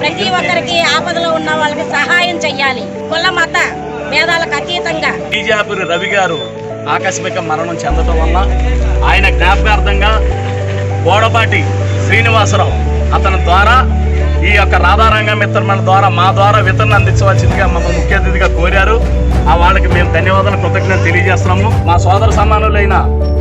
ప్రతి ఒక్కరికి ఆపదలో ఉన్న వాళ్ళకి సహాయం చెయ్యాలి. కుల మత భేదాలకు అతీతంగా. బీజాపురి రవి గారు ఆకస్మిక మరణం చెందడం వల్ల ఆయన జ్ఞాపకార్థంగా బోడపాటి శ్రీనివాసరావు అతని ద్వారా ఈ యొక్క రాధారంగ మిత్రమణ ద్వారా మా ద్వారా వితరణ అందించవలసిందిగా మమ్మల్ని ముఖ్య అతిథిగా కోరారు. ఆ వాళ్ళకి మేము ధన్యవాదాలు కృతజ్ఞతలు తెలియజేస్తున్నాము. మా సోదర సమానులైన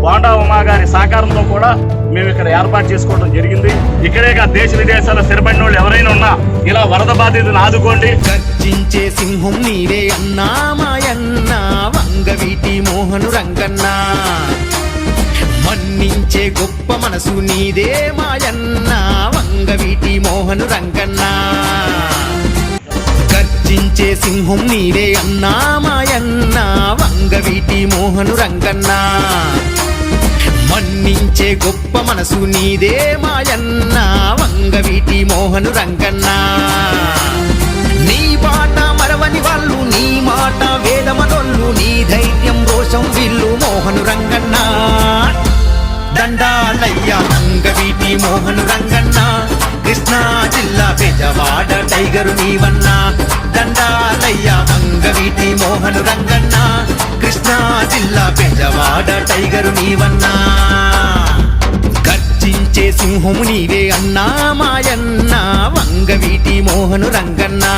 బోండా ఉమా గారి సహకారంతో కూడా మేము ఇక్కడ ఏర్పాటు చేసుకోవడం జరిగింది. ఇక్కడే కాదు దేశ విదేశాల స్థిరపడిన వాళ్ళు ఎవరైనా ఉన్నా ఇలా వరద బాధితులను ఆదుకోండి. గర్జించే సింహం నీరే అన్నా మాయన్న వంగవీటి మోహను రంగన్న. మన్నించే గొప్ప మనసు నీదే మాయన్న వంగవీటి మోహను రంగన్న. గర్జించే సింహం నీరే అన్నా వీటి మోహను రంగన్న. మన్నించే గొప్ప మనసు నీదే మాయన్న. వంగవీటి మోహను రంగన్న. నీ బాట మరవని వాళ్ళు నీ మాట వేదమనొల్లు నీ ధైర్యం రోషం విల్లు మోహను రంగన్న. దండాలయ్యా వంగవీటి మోహను రంగన్న. కృష్ణా జిల్లా పెజవాడ టైగరు నీవన్నా. దండాలయ్యా వంగవీటి మోహను రంగన్న. కృష్ణా జిల్లా పెద్దవాడ టైగరు నీవన్నా. గర్జించే సింహము నీవే అన్నా మాయన్న వంగవీటి మోహను రంగన్నా.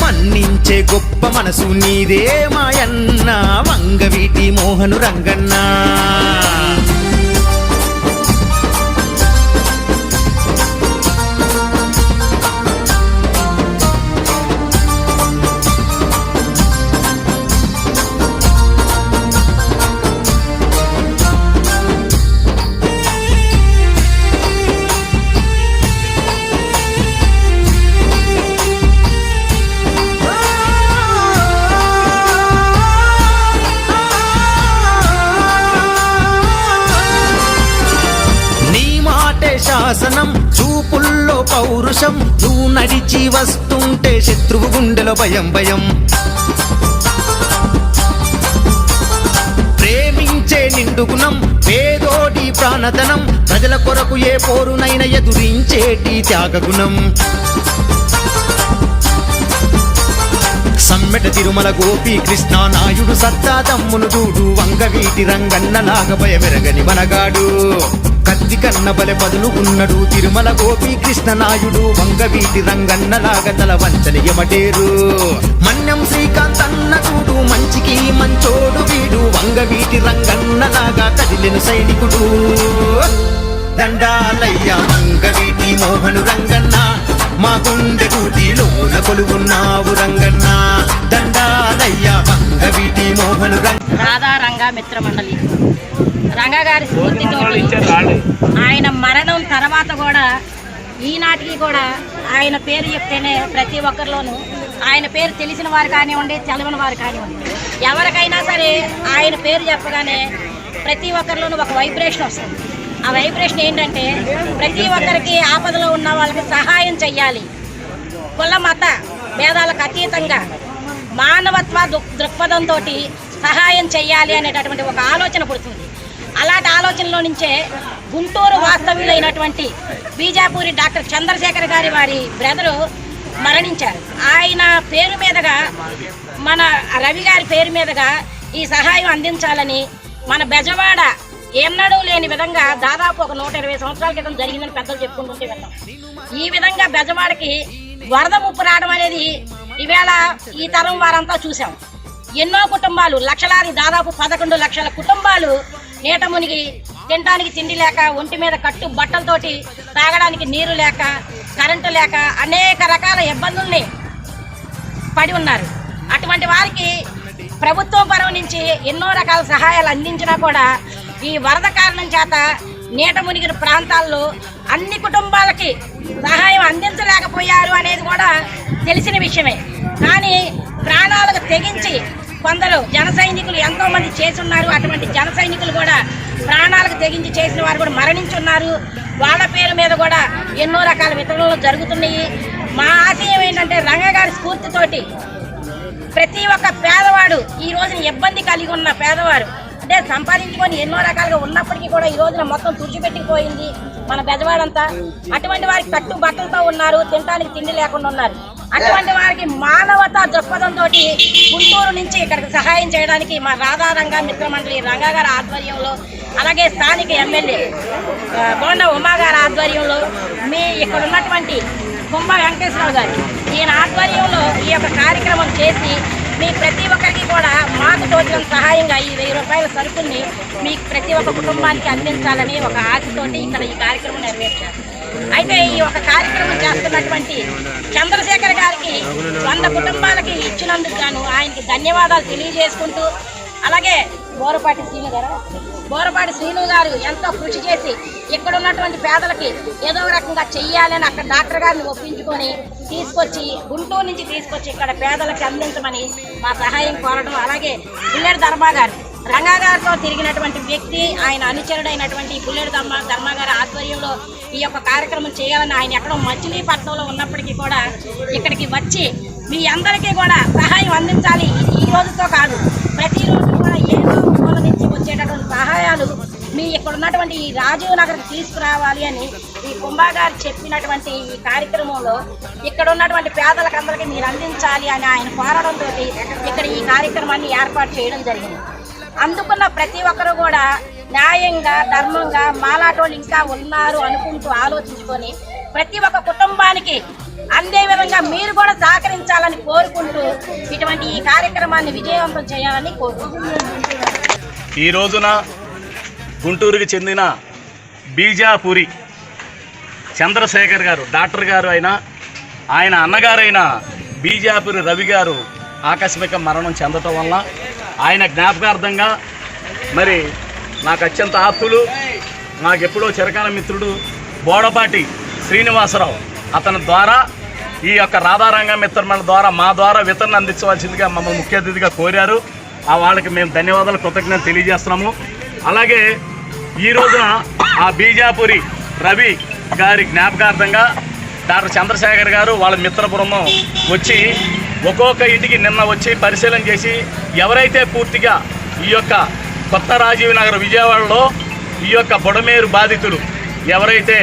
మన్నించే గొప్ప మనసు నీదే మాయన్న వంగవీటి మోహను రంగన్న. చూపుల్లో పౌరుషం. నువ్వు నడిచి వస్తుంటే శత్రువు గుండెలో భయం భయం. ప్రేమించే నిండుగుణం పేదోటి ప్రాణధనం. ప్రజల కొరకు ఏ పోరునైన ఎదురించేటి త్యాగగుణం సమ్మెట తిరుమల గోపి కృష్ణ నాయుడు సత్తా తమ్మును చూడు వంగవీటి రంగన్న నాగభయమెరగని మనగాడు. కత్తి కన్న బలె పదులు ఉన్నడు తిరుమల గోపి కృష్ణ నాయుడు వంగవీటి రంగన్న లాగ తల వంచని ఎమటేరు మన్యం శ్రీకాంత్ అన్న చూడు మంచికి మంచోడు వీడు వంగవీటి రంగన్న లాగా కదిలెను సైనికుడు. దండాలయ్య వంగవీటి మోహను రంగన్న మా గుండె కూటిలోన కొలువున్నావు రంగన్న. దండాలయ్య వంగవీటి మోహను రంగ రాధారంగ మిత్రమండలి. రంగా గారి స్ఫూర్తితో ఆయన మరణం తర్వాత కూడా ఈనాటికి కూడా ఆయన పేరు చెప్తేనే ప్రతి ఒక్కరిలోనూ ఆయన పేరు తెలిసిన వారు కానివ్వండి తెలవని వారు కానివ్వండి ఎవరికైనా సరే ఆయన పేరు చెప్పగానే ప్రతి ఒక్కరిలోనూ ఒక వైబ్రేషన్ వస్తుంది. ఆ వైబ్రేషన్ ఏంటంటే ప్రతి ఒక్కరికి ఆపదలో ఉన్న వాళ్ళకి సహాయం చెయ్యాలి. కుల మత భేదాలకు అతీతంగా మానవత్వ దృక్ దృక్పథంతో సహాయం చెయ్యాలి అనేటటువంటి ఒక ఆలోచన పుడుతుంది. అలాంటి ఆలోచనలో నుంచే గుంటూరు వాస్తవ్యులైనటువంటి బీజాపూరి డాక్టర్ చంద్రశేఖర్ గారి వారి బ్రదరు మరణించారు. ఆయన పేరు మీదుగా మన రవి గారి పేరు మీదుగా ఈ సహాయం అందించాలని మన బెజవాడ ఎన్నడూ లేని విధంగా దాదాపు ఒక నూట ఇరవై సంవత్సరాల క్రితం జరిగిందని పెద్దలు చెప్పుకుంటుంటే వెళ్ళాం ఈ విధంగా బెజవాడకి వరద ముప్పు రావడం అనేది ఈవేళ ఈ తరం వారంతా చూసాం ఎన్నో కుటుంబాలు లక్షలాది దాదాపు పదకొండు లక్షల కుటుంబాలు నీట మునిగి తినడానికి తిండి లేక ఒంటి మీద కట్టు బట్టలతోటి తాగడానికి నీరు లేక కరెంటు లేక అనేక రకాల ఇబ్బందుల్ని పడి ఉన్నారు. అటువంటి వారికి ప్రభుత్వం పరం నుంచి ఎన్నో రకాల సహాయాలు అందించినా కూడా ఈ వరద కారణం చేత నీట మునిగిన ప్రాంతాల్లో అన్ని కుటుంబాలకి సహాయం అందించలేకపోయారు అనేది కూడా తెలిసిన విషయమే. కానీ ప్రాణాలకు తెగించి కొందరు జన సైనికులు ఎంతో మంది చేసి ఉన్నారు అటువంటి జన సైనికులు కూడా ప్రాణాలకు తెగించి చేసిన వారు కూడా మరణించున్నారు. వాళ్ళ పేరు మీద కూడా ఎన్నో రకాల వితరణలు జరుగుతున్నాయి. మా ఆశయం ఏంటంటే రంగగారి స్ఫూర్తితోటి ప్రతి ఒక్క పేదవాడు ఈ రోజున ఇబ్బంది కలిగి ఉన్న పేదవారు అంటే సంపాదించుకొని ఎన్నో రకాలుగా ఉన్నప్పటికీ కూడా ఈ రోజున మొత్తం తుడిచిపెట్టిపోయింది మన బెజవాడంతా. అటువంటి వారికి కట్టు బట్టలతో ఉన్నారు తినడానికి తిండి లేకుండా ఉన్నారు. అటువంటి వారికి మానవతా దృక్పథంతో గుంటూరు నుంచి ఇక్కడికి సహాయం చేయడానికి మా రాధారంగ మిత్రమండలి రంగా గారి ఆధ్వర్యంలో అలాగే స్థానిక ఎమ్మెల్యే బోండ బోండా ఉమా గారి ఆధ్వర్యంలో మీ ఇక్కడ ఉన్నటువంటి కుంభ వెంకటేశ్వరరావు గారు ఈయన ఆధ్వర్యంలో ఈ యొక్క కార్యక్రమం చేసి మీ ప్రతి ఒక్కరికి కూడా మాకు తోచిన సహాయంగా ఈ వెయ్యి రూపాయల సరుకుల్ని మీకు ప్రతి ఒక్క కుటుంబానికి అందించాలని ఒక ఆశతోటి ఇక్కడ ఈ కార్యక్రమం నెరవేర్చారు. అయితే ఈ ఒక కార్యక్రమం చేస్తున్నటువంటి చంద్రశేఖర్ గారికి వంద కుటుంబాలకి ఇచ్చినందుకు గాను ఆయనకి ధన్యవాదాలు తెలియజేసుకుంటూ అలాగే బోరపాటి శ్రీను గారు బోరపాటి శ్రీను గారు ఎంతో కృషి చేసి ఇక్కడ ఉన్నటువంటి పేదలకి ఏదో రకంగా చెయ్యాలని అక్కడ డాక్టర్ గారిని ఒప్పించుకొని తీసుకొచ్చి గుంటూరు నుంచి తీసుకొచ్చి ఇక్కడ పేదలకి అందించమని మా సహాయం కోరడం అలాగే పిల్లడి ధర్మా గారు రంగాగారితో తిరిగినటువంటి వ్యక్తి ఆయన అనుచరుడైనటువంటి బుల్లెడు ధర్మ ధర్మగారి ఆధ్వర్యంలో ఈ యొక్క కార్యక్రమం చేయాలని ఆయన ఎక్కడో మచిలీపట్నంలో ఉన్నప్పటికీ కూడా ఇక్కడికి వచ్చి మీ అందరికీ కూడా సహాయం అందించాలి. ఇది ఈ రోజుతో కాదు ప్రతిరోజు కూడా ఏదో మూల నుంచి వచ్చేటటువంటి సహాయాలు మీ ఇక్కడ ఉన్నటువంటి ఈ రాజీవ్ నగర్కి తీసుకురావాలి అని ఈ కుంభాగారు చెప్పినటువంటి ఈ కార్యక్రమంలో ఇక్కడ ఉన్నటువంటి పేదలకు అందరికీ మీరు అందించాలి అని ఆయన కోరడంతో ఇక్కడ ఈ కార్యక్రమాన్ని ఏర్పాటు చేయడం జరిగింది. అందుకున్న ప్రతి ఒక్కరు కూడా న్యాయంగా ధర్మంగా మాలాటోళ్ళు ఇంకా ఉన్నారు అనుకుంటూ ఆలోచించుకొని ప్రతి ఒక్క కుటుంబానికి అందే విధంగా మీరు కూడా సహకరించాలని కోరుకుంటూ ఇటువంటి ఈ కార్యక్రమాన్ని విజయవంతం చేయాలని కోరుకుంటున్నాను. ఈ రోజున గుంటూరుకి చెందిన బీజాపురి చంద్రశేఖర్ గారు డాక్టర్ గారు అయిన ఆయన అన్నగారైన బీజాపురి రవి గారు ఆకస్మిక మరణం చెందటం వల్ల ఆయన జ్ఞాపకార్థంగా మరి నాకు అత్యంత ఆప్తులు నాకు ఎప్పుడో చిరకాల మిత్రుడు బోడపాటి శ్రీనివాసరావు. అతని ద్వారా ఈ యొక్క రాధారంగ మిత్రమల ద్వారా మా ద్వారా వితరణ అందించవలసిందిగా మమ్మల్ని ముఖ్య అతిథిగా కోరారు. ఆ వాళ్ళకి మేము ధన్యవాదాలు కృతజ్ఞత తెలియజేస్తున్నాము. అలాగే ఈ రోజున ఆ బీజాపురి రవి గారి జ్ఞాపకార్థంగా డాక్టర్ చంద్రశేఖర్ గారు వాళ్ళ మిత్ర బృందం వచ్చి ఒక్కొక్క ఇంటికి నిన్న వచ్చి పరిశీలన చేసి ఎవరైతే పూర్తిగా ఈ యొక్క కొత్త రాజీవ్ నగర్ విజయవాడలో ఈ యొక్క బుడమేరు బాధితులు ఎవరైతే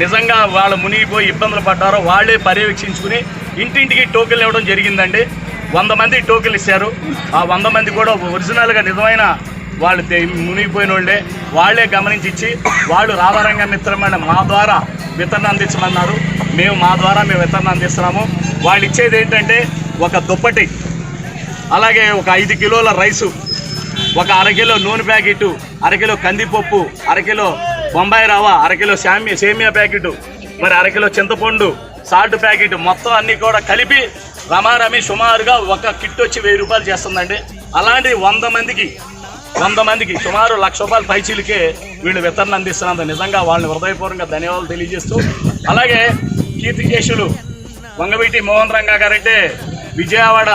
నిజంగా వాళ్ళు మునిగిపోయి ఇబ్బందులు పడ్డారో వాళ్ళే పర్యవేక్షించుకుని ఇంటింటికి టోకెన్లు ఇవ్వడం జరిగిందండి. వంద మంది టోకెన్లు ఇచ్చారు. ఆ వంద మంది కూడా ఒరిజినల్గా నిజమైన వాళ్ళు మునిగిపోయిన వాళ్ళే వాళ్ళే గమనించి ఇచ్చి వాళ్ళు రామరంగ మిత్రమైన మా ద్వారా వితరణ అందించమన్నారు. మేము మా ద్వారా మేము వితరణ అందిస్తున్నాము. వాళ్ళు ఇచ్చేది ఏంటంటే ఒక దుప్పటి అలాగే ఒక ఐదు కిలోల రైసు ఒక అరకిలో నూనె ప్యాకెట్ అరకిలో కందిపప్పు అరకిలో బొంబాయి రవ్వ అరకిలో శామియా సేమియా ప్యాకెట్ మరి అరకిలో చింతపండు సాల్ట్ ప్యాకెట్ మొత్తం అన్నీ కూడా కలిపి రమారమి సుమారుగా ఒక కిట్ వచ్చి వెయ్యి రూపాయలు చేస్తుందండి. అలాంటి వంద మందికి వంద మందికి సుమారు లక్ష రూపాయల పైచీలకే వీళ్ళు వితరణ అందిస్తున్నందుకు నిజంగా వాళ్ళని హృదయపూర్వకంగా ధన్యవాదాలు తెలియజేస్తూ అలాగే కీర్తికేశులు వంగవీటి మోహన్ రంగా గారంటే విజయవాడ.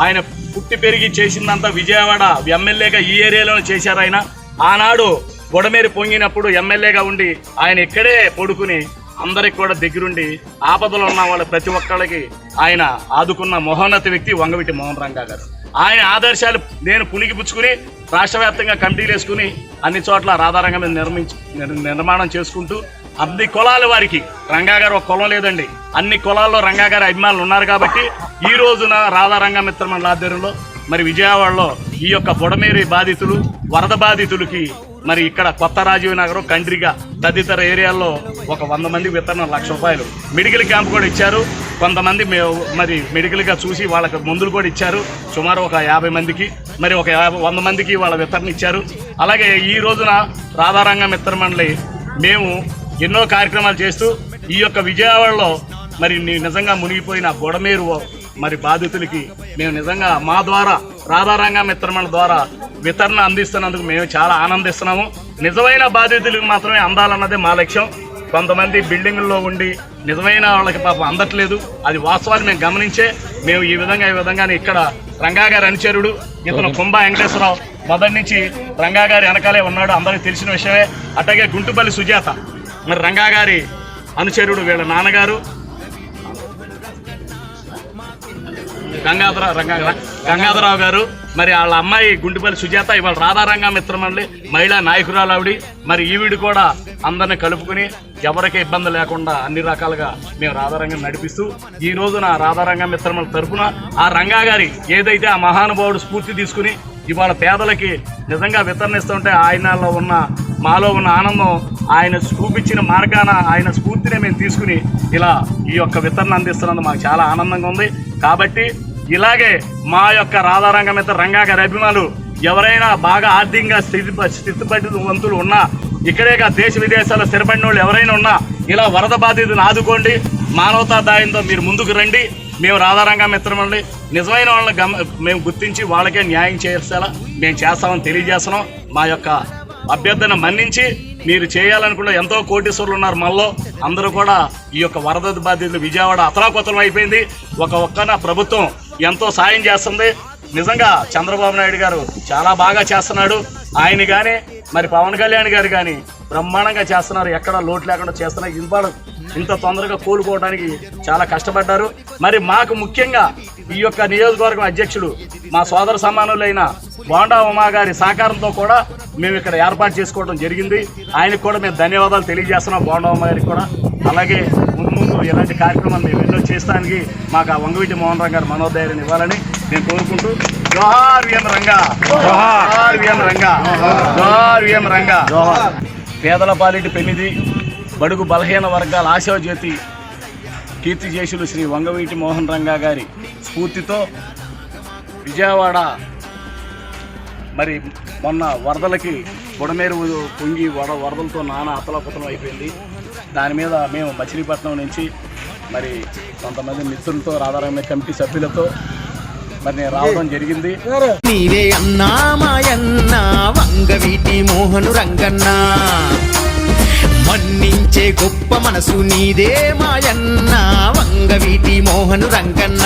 ఆయన పుట్టి పెరిగి చేసిందంతా విజయవాడ. ఎమ్మెల్యేగా ఈ ఏరియాలోనే చేశారు ఆయన. ఆనాడు గొడమేరి పొంగినప్పుడు ఎమ్మెల్యేగా ఉండి ఆయన ఇక్కడే పడుకుని అందరికి కూడా దగ్గరుండి ఆపదలో ఉన్న వాళ్ళ ప్రతి ఒక్కళ్ళకి ఆయన ఆదుకున్న మహోన్నత వ్యక్తి వంగవీటి మోహన్ రంగా గారు. ఆయన ఆదర్శాలు నేను పులిగిపుచ్చుకుని రాష్ట్ర వ్యాప్తంగా కమిటీలు వేసుకుని అన్ని చోట్ల రాధారంగం మీద నిర్మించి నిర్మాణం చేసుకుంటూ అన్ని కులాల వారికి. రంగా గారు ఒక కులం లేదండి. అన్ని కులాల్లో రంగా గారి అభిమానులు ఉన్నారు కాబట్టి ఈ రోజున రాధారంగా మిత్రమండల ఆధ్వర్యంలో మరి విజయవాడలో ఈ యొక్క బుడమేరి బాధితులు వరద బాధితులకి మరి ఇక్కడ కొత్త రాజీవ్ నగరం కండ్రిగా తదితర ఏరియాల్లో ఒక వంద మంది విత్తనం లక్ష రూపాయలు మెడికల్ క్యాంప్ కూడా ఇచ్చారు. కొంతమంది మరి మెడికల్గా చూసి వాళ్ళకి మందులు కూడా ఇచ్చారు. సుమారు ఒక యాభై మందికి మరి ఒక యాభై వంద మందికి వాళ్ళ వితరణ ఇచ్చారు. అలాగే ఈ రోజున రాధారంగ మిత్ర మండలి మేము ఎన్నో కార్యక్రమాలు చేస్తూ ఈ యొక్క విజయవాడలో మరి ని- నిజంగా మునిగిపోయిన బొడమేరు మరి బాధితులకి మేము నిజంగా మా ద్వారా రాధారంగ మిత్రమణ ద్వారా వితరణ అందిస్తున్నందుకు మేము చాలా ఆనందిస్తున్నాము. నిజమైన బాధితులకు మాత్రమే అందాలన్నదే మా లక్ష్యం. కొంతమంది బిల్డింగుల్లో ఉండి నిజమైన వాళ్ళకి పాపం అందట్లేదు. అది వాస్తవాన్ని మేము గమనించే మేము ఈ విధంగా ఈ విధంగా ఇక్కడ రంగా గారి అనుచరుడు ఇతను కుంభ వెంకటేశ్వరరావు మొదటి నుంచి రంగా గారి వెనకాలే ఉన్నాడు. అందరికీ తెలిసిన విషయమే. అట్లాగే గుంటుపల్లి సుజాత మరి రంగా గారి అనుచరుడు వీళ్ళ నాన్నగారు. గంగాధర రంగా గంగాధరరావు గారు. మరి వాళ్ళ అమ్మాయి గుంటిపల్లి సుజాత ఇవాళ రాధారంగా మిత్రమండి మహిళా నాయకురాలావిడి మరి ఈవిడ కూడా అందరిని కలుపుకుని ఎవరికి ఇబ్బంది లేకుండా అన్ని రకాలుగా మేము రాధారంగం నడిపిస్తూ ఈ రోజున రాధారంగ మిత్రముల తరఫున ఆ రంగా గారి ఏదైతే ఆ మహానుభావుడు స్ఫూర్తి తీసుకుని ఇవాళ పేదలకి నిజంగా వితరణిస్తుంటే ఆయనలో ఉన్న మాలో ఉన్న ఆనందం ఆయన చూపించిన మార్గాన ఆయన స్ఫూర్తిని మేము తీసుకుని ఇలా ఈ యొక్క వితరణ అందిస్తున్నందుకు మాకు చాలా ఆనందంగా ఉంది. కాబట్టి ఇలాగే మా యొక్క రాధారంగ మీద రంగా గారి అభిమానులు ఎవరైనా బాగా ఆర్థికంగా స్థితి స్థితిపడివంతులు ఉన్నా ఇక్కడేగా దేశ విదేశాల్లో స్థిరపడిన వాళ్ళు ఎవరైనా ఉన్నా ఇలా వరద బాధితులను ఆదుకోండి. మానవతా దాయంతో మీరు ముందుకు రండి. మేము రాధారంగ మిత్రమండి నిజమైన వాళ్ళని గమ మేము గుర్తించి వాళ్ళకే న్యాయం చేసేలా మేము చేస్తామని తెలియజేస్తున్నాం. మా యొక్క అభ్యర్థన మన్నించి మీరు చేయాలనుకున్న ఎంతో కోటీశ్వరులు ఉన్నారు మనలో. అందరూ కూడా ఈ యొక్క వరద బాధితులు విజయవాడ అతలాకుతలం అయిపోయింది. ఒక ఒక్కన ప్రభుత్వం ఎంతో సాయం చేస్తుంది. నిజంగా చంద్రబాబు నాయుడు గారు చాలా బాగా చేస్తున్నాడు. ఆయన కానీ మరి పవన్ కళ్యాణ్ గారు కానీ బ్రహ్మాండంగా చేస్తున్నారు. ఎక్కడ లోటు లేకుండా చేస్తున్నారు. ఇవాళ ఇంత తొందరగా కోలుకోవడానికి చాలా కష్టపడ్డారు. మరి మాకు ముఖ్యంగా ఈ యొక్క నియోజకవర్గం అధ్యక్షుడు మా సోదర సమానులైన బోండా ఉమా గారి సహకారంతో కూడా మేము ఇక్కడ ఏర్పాటు చేసుకోవడం జరిగింది. ఆయనకు కూడా మేము ధన్యవాదాలు తెలియజేస్తున్నాం బోండా ఉమా గారికి కూడా. అలాగే ముందు ముందు ఇలాంటి కార్యక్రమాలు మేము ఎన్నో చేస్తానికి మాకు ఆ వంగవీటి మోహన్ రావు గారు మనోధైర్యం ఇవ్వాలని నేను కోరుకుంటూ జోహార్ విఎం రంగా. జోహార్ విఎం రంగా. జోహార్ విఎం రంగా. పేదల పాలిటి పెనిది బడుగు బలహీన వర్గాల ఆశాజ్యోతి కీర్తి చేసులు శ్రీ వంగవీటి మోహన్ రంగా గారి స్ఫూర్తితో విజయవాడ మరి మొన్న వరదలకి బుడమేరు పొంగి వడ వరదలతో నానా అతలకుతలం అయిపోయింది. దాని మీద మేము మచిలీపట్నం నుంచి మరి కొంతమంది మిత్రులతో రాధారామ కమిటీ సభ్యులతో మరి నేను రావడం జరిగింది. నీవే అన్నా మాయన్న వంగవీటి మోహను రంగన్న. మన్నించే గొప్ప మనసు నీదే మాయన్న వంగవీటి మోహను రంగన్న.